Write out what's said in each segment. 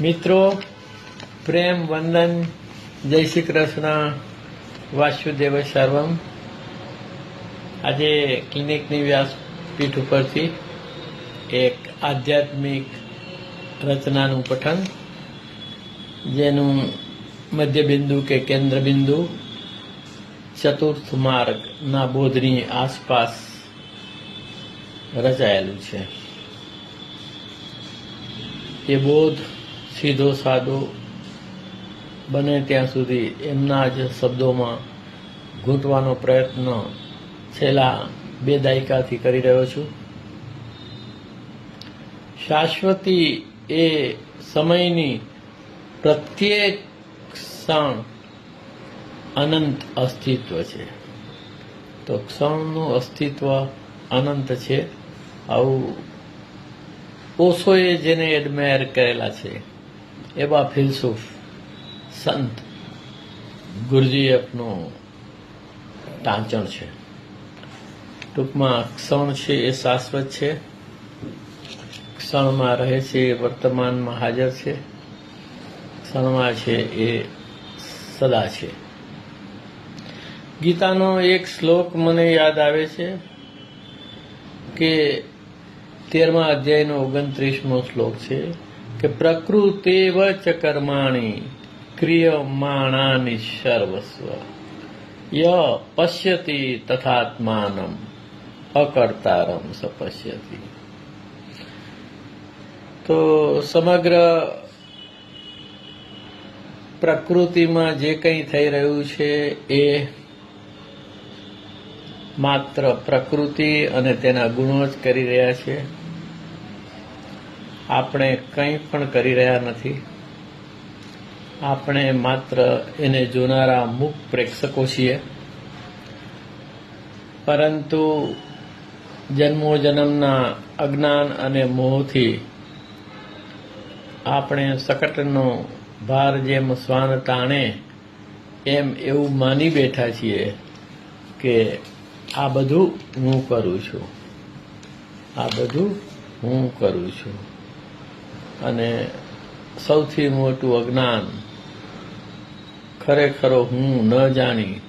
મિત્રો, પ્રેમ, વંદન, જય શ્રી કૃષ્ણ, વાસુદેવ સર્વમ. આજે ક્લિનિકની વ્યાસપીઠ ઉપરથી એક આધ્યાત્મિક રચનાનું પઠન, જેનું મધ્યબિંદુ કે કેન્દ્રબિંદુ ચતુર્થ માર્ગના બોધની આસપાસ રચાયેલું છે. એ બોધ સીધો સાદો બને ત્યાં સુધી એમના જ શબ્દોમાં ઘૂંટવાનો પ્રયત્ન છેલ્લા બે દાયકાથી કરી રહ્યો છું. શાશ્વતી એ સમયની પ્રત્યેક ક્ષણ અનંત અસ્તિત્વ છે. તો ક્ષણનું અસ્તિત્વ અનંત છે. આવું ઓશોએ જેને એડમાયર કરેલા છે. એવા ફિલસૂફ સંત ગુરજીએફનું ટાંચણ છે. ટૂંકમાં ક્ષણ છે એ શાશ્વત છે. ક્ષણમાં રહે છે એ વર્તમાનમાં હાજર છે. ક્ષણમાં છે એ સદા છે. ગીતાનો એક શ્લોક મને યાદ આવે છે કે તેરમા અધ્યાયનો ઓગણત્રીસમો શ્લોક છે. કે પ્રકૃતેવ વચ કર્માણી ક્રિયમાણાની સર્વસ્વ ય પશ્યતિ તથાત્માનમ, અકર્તારમ સપશ્યતિ તો સમગ્ર પ્રકૃતિમાં જે કંઈ થઈ રહ્યું છે એ માત્ર પ્રકૃતિ અને તેના ગુણો જ કરી રહ્યા છે. આપણે કંઈ પણ કરી રહ્યા નથી. આપણે માત્ર એને જોનારા મુખ પ્રેક્ષકો છીએ. પરંતુ જન્મો જન્મના અજ્ઞાન અને મોહથી આપણે સકટનો ભાર જેમ શ્વાન તાણે, એમ એવું માની બેઠા છીએ કે આ બધું હું કરું છું. આ બધું હું કરું છું. અને સૌથી મોટું અજ્ઞાન ખરેખરો હું ન જાણી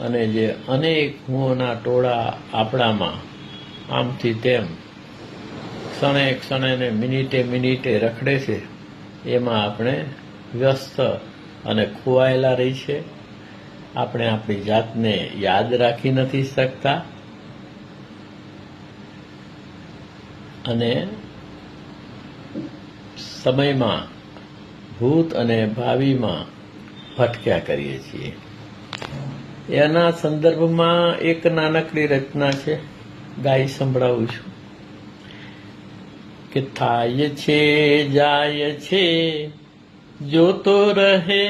અને જે અનેક હુંના ટોળા આપણામાં, આમથી તેમ ક્ષણે ક્ષણે ને મિનિટે મિનિટે રખડે છે, એમાં આપણે વ્યસ્ત અને ખોવાયેલા રહી છે. આપણે આપણી જાતને યાદ રાખી નથી શકતા. અને સમયમાં, ભૂત અને ભાવિમાં ભટક્યા કરીએ છીએ. એના સંદર્ભમાં એક નાનકડી રચના છે. ગાઈ સંભળાવું છું. કે થાય છે, જાય છે, જોતો રહે.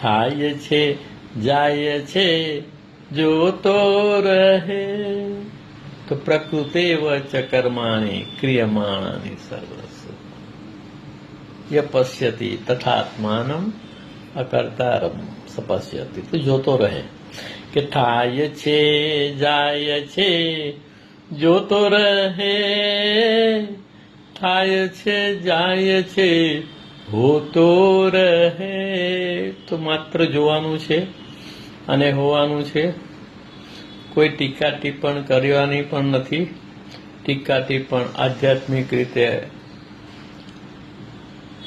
થાય છે, જાય છે, જોતો રહે. તો પ્રકૃતે વચ કર્માણી ક્રિયમાણાની સર્વસ્વ. યપશ્યતિ પશ્યતિ તથાત્માનમ અકર્તારમ સપશ્યતિ તો જોતો રહે કે થાય છે, જાય છે, જોતો રહે. થાય છે, જાય છે, હોતો રહે. તો માત્ર જોવાનું છે અને હોવાનું છે. કોઈ ટીકા ટિપ્પણ કરવાની પણ નથી. ટીકા ટિપ્પણ આધ્યાત્મિક રીતે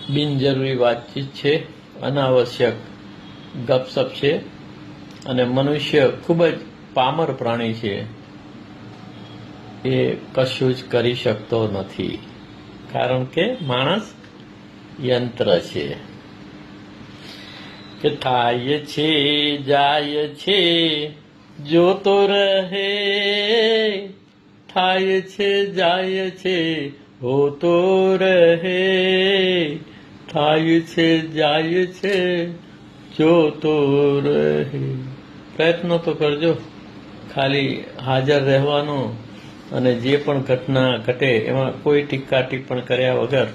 બિનજરૂરી વાતચીત છે, અનાવશ્યક ગપસપ છે અને મનુષ્ય ખૂબ જ પામર પ્રાણી છે. એ કશું જ કરી શકતો નથી. કારણ કે માણસ યંત્ર છે. કે થાય છે, જાય છે જોતો રહે થાય છે, જાય છે હોતો રહે થાય છે, જાય છે જોતો રહે. પ્રયત્ન તો કરજો. ખાલી હાજર રહેવાનો અને જે પણ ઘટના ઘટે એમાં કોઈ ટીકા ટિપ્પણ કર્યા વગર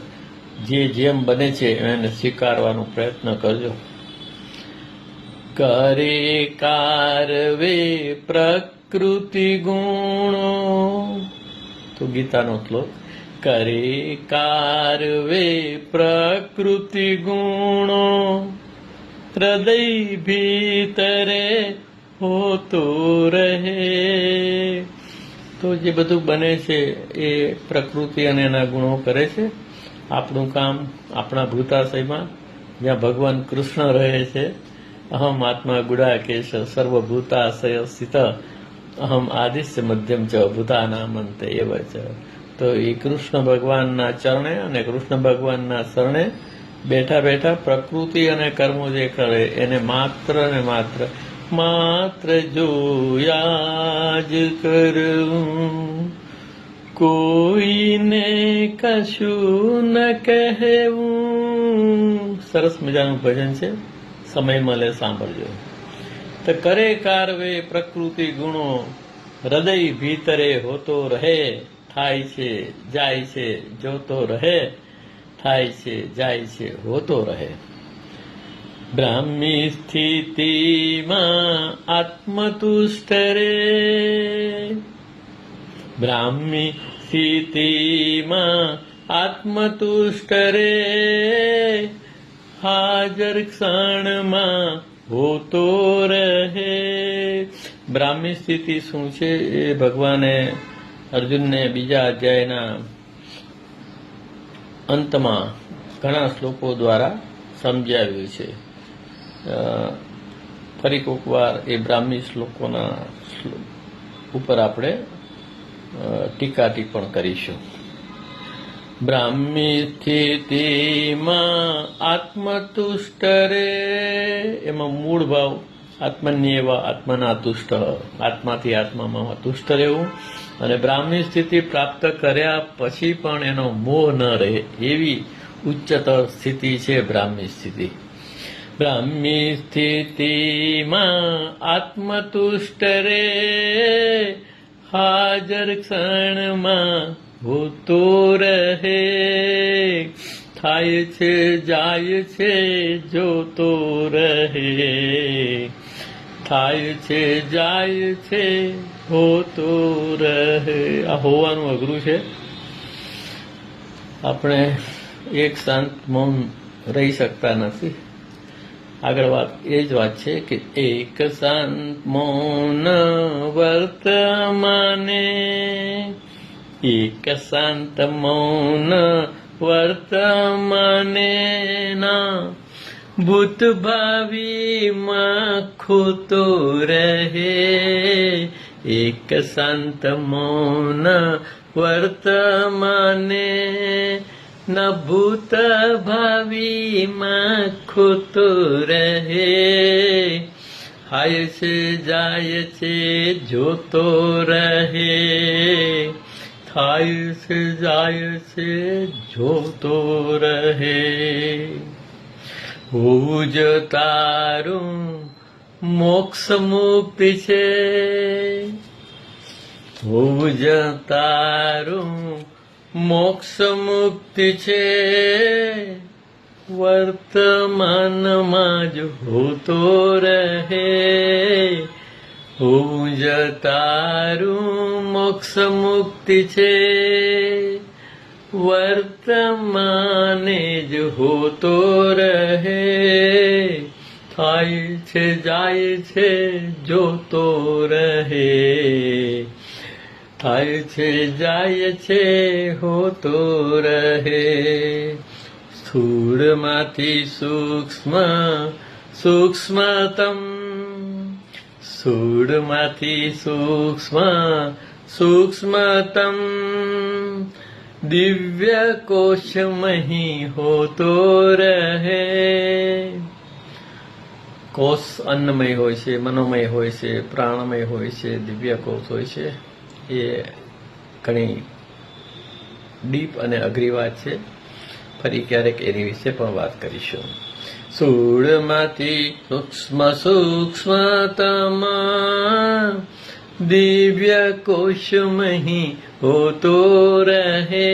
જે જેમ બને છે, એને સ્વીકારવાનો પ્રયત્ન કરજો. કરે કારવે પ્રકૃતિ ગુણો. તો ગીતાનો શ્લોક, કરે કારવે પ્રકૃતિ ગુણો. હૃદય ભીતરે હોતો રહે. તો જે બધું બને છે એ પ્રકૃતિ અને એના ગુણો કરે છે. આપણું કામ આપણા ભૂતાશયમાં જ્યાં ભગવાન કૃષ્ણ રહે છે અહમ આત્મા ગુડાકેશ સર્વભૂતાશય સ્થિત અહમ આદિશ્ય મધ્યમ ચ ભૂતાનામંત એવ ચ તો એ કૃષ્ણ ભગવાનના ચરણે અને કૃષ્ણ ભગવાનના શરણે બેઠા બેઠા પ્રકૃતિ અને કર્મો જે કરે એને માત્ર ને માત્ર માત્ર જોયા જ કરવું કોઈને કશું ન કહેવું સરસ મજાનું ભજન છે। સમય મળે, સાંભળજો. તો કરે કારવે પ્રકૃતિ ગુણો, હૃદય ભીતરે હોતો રહે, થાય છે, જાય છે, જોતો રહે, થાય છે, જાય છે, હોતો રહે. બ્રાહ્મી સ્થિતિમાં આત્મતુષ્ટ રે. બ્રાહ્મી સ્થિતિમાં આત્મતુષ્ટ રે. હાજર ક્ષણમાં હોતો રહે. બ્રાહ્મી સ્થિતિ શું છે એ ભગવાને અર્જુનને બીજા અધ્યાયના અંતમાં ઘણા શ્લોકો દ્વારા સમજાવ્યું છે. ફરી કોક વાર એ બ્રાહ્મી શ્લોકોના ઉપર આપણે ટીકા ટિપ્પણ કરીશું. બ્રાહ્મી સ્થિતિમાં આત્મતુષ્ટ રે એમાં મૂળ ભાવ આત્મન્ય એવા આત્માના તુષ્ટ આત્માથી આત્મામાં તુષ્ટ રહેવું. અને બ્રાહ્મી સ્થિતિ પ્રાપ્ત કર્યા પછી પણ એનો મોહ ન રહે એવી ઉચ્ચતર સ્થિતિ છે બ્રાહ્મી સ્થિતિ. બ્રાહ્મી સ્થિતિમાં આત્મતુષ્ટ રે હાજર ક્ષણમાં હોતો રહે, થાય છે, જાય છે, જોતો રહે. થાય છે, જાય છે, હોતો રહે. આ હોવાનું અઘરું છે. આપણે એક શાંત મૌન રહી શકતા નથી. આગળ વાત, એ જ વાત છે કે એક શાંત મૌન વર્તમાને ના. ભૂત ભાવિમાં ખોતો રહે. એક શાંત મૌન વર્તમાને ન. ભૂત ભાવિમાં ખોતો રહે. હાય છે, જાય છે, જોતો રહે. થાય છે જાય છે જોતો રહે હોવું જ તારું મોક્ષ મુક્તિ છે હોવું જ તારું મોક્ષ મુક્તિ છે વર્તમાનમાં જ હોતો રહે હોવું જ તારું મોક્ષ મુક્તિ છે વર્તમાને જ હોતો રહે થાય છે જાય છે જોતો રહે થાય છે જાય છે હોતો રહે સ્થૂળમાંથી સૂક્ષ્મ સૂક્ષ્મતમ સ્થૂળમાંથી સૂક્ષ્મ સૂક્ષ્મતમ દિવ્ય કોશમહી હોતો રહે કોષ અન્નમય હોય છે મનોમય હોય છે પ્રાણમય હોય છે દિવ્ય કોષ હોય છે એ ઘણી ડીપ અને અઘરી વાત છે. ફરી ક્યારેક એની વિશે પણ વાત કરીશું. સૂળમાંથી સૂક્ષ્મ સૂક્ષ્મતમ દિવ્ય કોશમહી હોતો રહે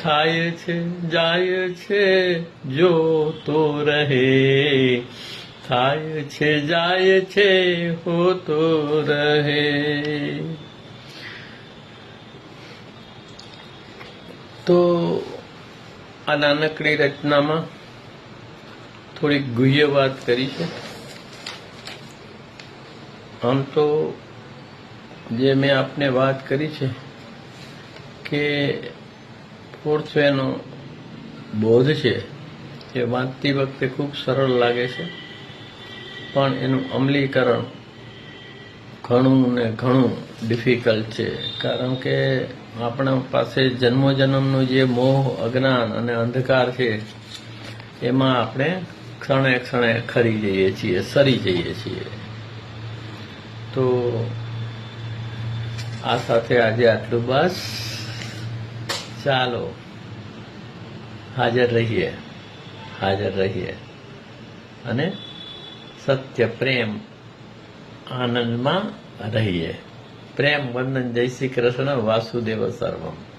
થાય છે જાય છે જોતો રહે થાય છે જાય છે હોતો રહે તો આ નાનકડી રચનામાં થોડીક ગુહ્ય વાત કરી છે. આમ તો જે મેં આપને વાત કરી છે કે ફોર્થ વેનો બોધ છે એ વાંચતી વખતે ખૂબ સરળ લાગે છે. પણ એનું અમલીકરણ ઘણું ને ઘણું ડિફિકલ્ટ છે. કારણ કે આપણા પાસે જન્મોજન્મનું જે મોહ, અજ્ઞાન અને અંધકાર છે, એમાં આપણે ક્ષણે ક્ષણે ખરી જઈએ છીએ, સરી જઈએ છીએ. તો આ સાથે આજે આટલું બસ. ચાલો, હાજર રહીએ હાજર રહીએ. અને સત્ય, પ્રેમ, આનંદમાં રહીએ. પ્રેમ, વંદન, જય શ્રી કૃષ્ણ, વાસુદેવ સર્વમ.